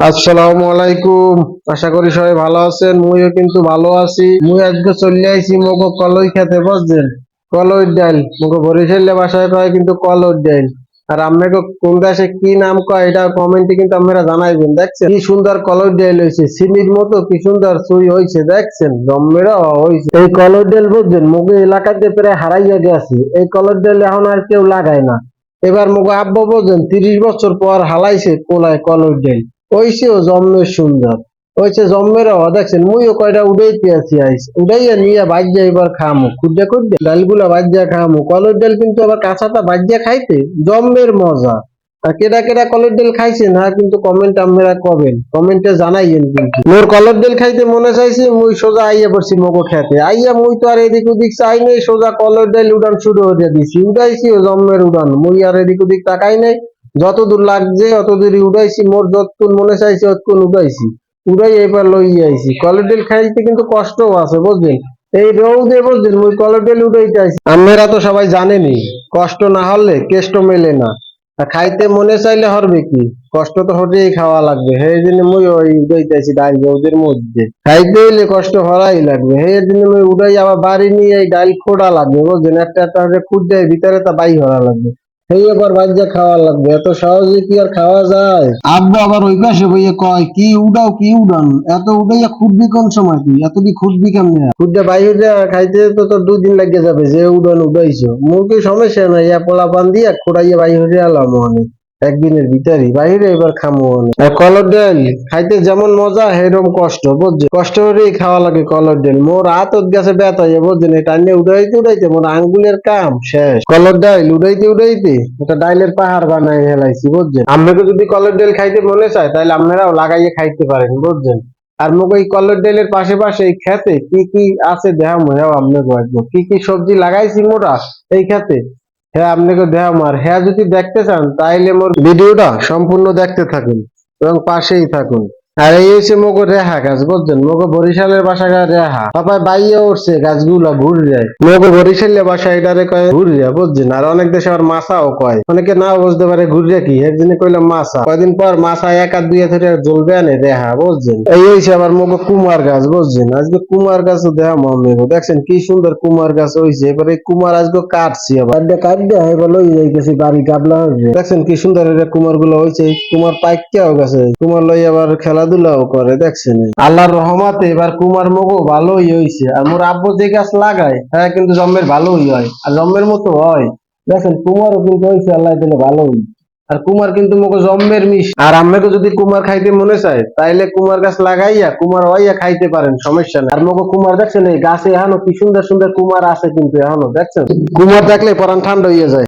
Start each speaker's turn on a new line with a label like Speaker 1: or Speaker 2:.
Speaker 1: আসসালামু আলাইকুম। আশা করি সবাই ভালো আছেন। মুইও কিন্তু ভালো আছি। মুই আজকে চলে আইছি মগো কলই খেতে, বুঝছেন? কলই ডাল। মগো বরিশালে বাসায় কয় কিন্তু কলই ডাল। আর আপনাকে কোন দেশে কি নাম কয়, এটা কমেন্টে কিন্তু আপনারা জানাইবেন, দেখছেন? কি সুন্দর কলই ডাল হয়েছে। সিমির মতো কি সুন্দর চুই হয়েছে, দেখছেন? জম্মেরা হয়েছে। এই কলই ডাল, বুঝছেন? মগো এলাকাতে প্রায় হারাইয়া গেছে। এই কলই ডাল এখন আর কেউ লাগায় না। এবার মগো আব্বা বলছেন তিরিশ বছর পর হালাইছে কোলায় কলই ডাল। ওইসেও জন্মের সুন্দর। ওইসে জন্মের দেখছেন? মুইও কয়টা উড়াইতে আছি আইস। উড়াইয়া নিয়ে বাজ্যা এবার খামু, খুঁজে খুঁজে। ডালগুলা বাজ্যা খামু। কলের ডাল কিন্তু আবার কাঁচাটা বাজ্যা খাইতে জন্মের মজা। কেডা কেডা কলের ডাল খাইছেন হ্যাঁ কিন্তু কমেন্ট আপনারা কবেন? কমেন্টে জানাইয়েন কিন্তু। মোর কলের ডাল খাইতে মনে চাইছে, মুই সোজা আইয়া পড়ছি মগো খেতে। আইয়া মুই তো আর এদিক ওদিক চাই নাই, সোজা কলের ডাল উড়ান শুরু হয়ে দিছি। উড়াইছি ও জন্মের উড়ান। মুই আর এদিক ওদিক তাকাই নাই। যত দূর লাগছে অত দূর উড়াইছি মোর যতক্ষণ মনে চাইছে অতক্ষণ উড়াইছি উড়াই এবার লই আইছি। কলেডেল খাইতে কিন্তু কষ্টও আছে, বুঝলেন? এই রৌদে, বুঝলেন? মুই কলেডেল উড়াইতে আইছি। আপনারা তো সবাই জানেনই কষ্ট না হলে কেষ্ট মেলে না। খাইতে মনে চাইলে হরবে কি? কষ্ট তো হতেই খাওয়া লাগবে। সেই জন্য মুই ওই উড়াইতে আইছি ডাল রৌদের মধ্যে। খাইতে হইলে কষ্ট হরাই লাগবে। সেই জন্য মুই উড়াই আবার বাড়ি নিয়ে এই ডাল খোড়া লাগবে, বুঝলেন? একটা একটা দেয় ভিতরে তা বাই হরা লাগবে। সেই এবার বাজ্যা খাওয়া লাগবে। এত সহজে কি আর খাওয়া যায়? আব্বা আবার ওই পাশে বইয়ে কয় কি উড়াও কি উড়ান এত উড়াইয়া খুঁজবি কোন সময় তুই? এত কি খুঁজবি কেমনে? খুঁজতে বাইরে খাইতে তো তোর দুদিন লাগিয়ে যাবে যে উড়ান উড়াইছো। মুরগি সমস্যা নাই পোলা পান দিয়া খোড়াইয়া বাইরে আলাম অনেক একদিনের ভিতরই বাইরে এবার খামো কলর ডাল খাইতে যেমন মজা সেরকম কষ্ট, বুঝছ? কষ্ট করেই খাওয়া লাগে কলর ডাল মোর হাত গেছে ব্যথা হয়ে বুঝছেন এটা নিয়ে উড়াইতে উড়াইতে মোর আঙ্গুলের কাম শেষ। কলর ডাইল উড়াইতে উড়াইতে এটা ডাইলের পাহাড় বানাই হেলাইছি বুঝছেন আপনাকে যদি কলর ডাল খাইতে মনে চায় তাহলে আপনারাও লাগাইয়ে খাইতে পারেন বুঝছেন আর মোক এই কলর ডালের পাশে পাশে এই খেতে কি কি আছে দেহা মহেও আপনাকে কি কি সবজি লাগাইছি মোরা এই খেতে হ্যাঁ আপনাকে দেহা মার হ্যাঁ যদি দেখতে চান, তাইলে মোর ভিডিওটা সম্পূর্ণ দেখতে থাকুন এবং পাশেই থাকুন। আর এই হচ্ছে মগো রেহা গাছ বুঝছেন? মগো বরিশালের বাসা গা রেহা। সবাই বাইয়ে উঠছে গাছগুলা ঘুর যায়। মগো বরিশালের বাসা এটারে কয় ঘুরিয়া বুঝছেন? আর অনেক দেশে আবার মাছাও কয়। অনেকে নাও বুঝতে পারে ঘুরিয়া কি একদিনে কইলাম মাছা। কয়দিন পর মাছা এক আর দুই ধরে জ্বলবে আনে রেহা বুঝছেন? এই হয়েছে আবার মগো কুমার গাছ বুঝছেন? আজকে কুমার গাছ দেখা মনে দেখছেন কি সুন্দর কুমার গাছ হয়েছে এবারে কুমার আজকে কাটছি আবার। কাটবে এবার লই যাইতেছি বাড়ি গাবলা হয়েছে দেখছেন কি সুন্দর এটা কুমারগুলো হয়েছে কুমার পাইকাও গেছে। কুমার লই আবার খেলাধুলাও করে, দেখছেন? আল্লাহর রহমাতে এবার কুমার মগো ভালোই হয়েছে আর মোর আব্বু যে গাছ লাগায় হ্যাঁ কিন্তু জন্মের ভালোই হয়। আর জন্মের মতো হয়। দেখেন কুমারও কিন্তু হয়েছে আল্লাহ দিলে ভালোই। আর কুমার কিন্তু মগো জম্মের মিশ আর আমাকে যদি কুমার খাইতে মনে চায়, তাইলে কুমার গাছ লাগাইয়া, কুমার হইয়া খাইতে পারেন, সমস্যা নেই। আর মগো কুমার, দেখছেন, এই গাছে এখনও কি সুন্দর সুন্দর কুমার আছে কিন্তু এখনও, দেখছেন? কুমার দেখলে পরান ঠান্ডা হইয়া যায়।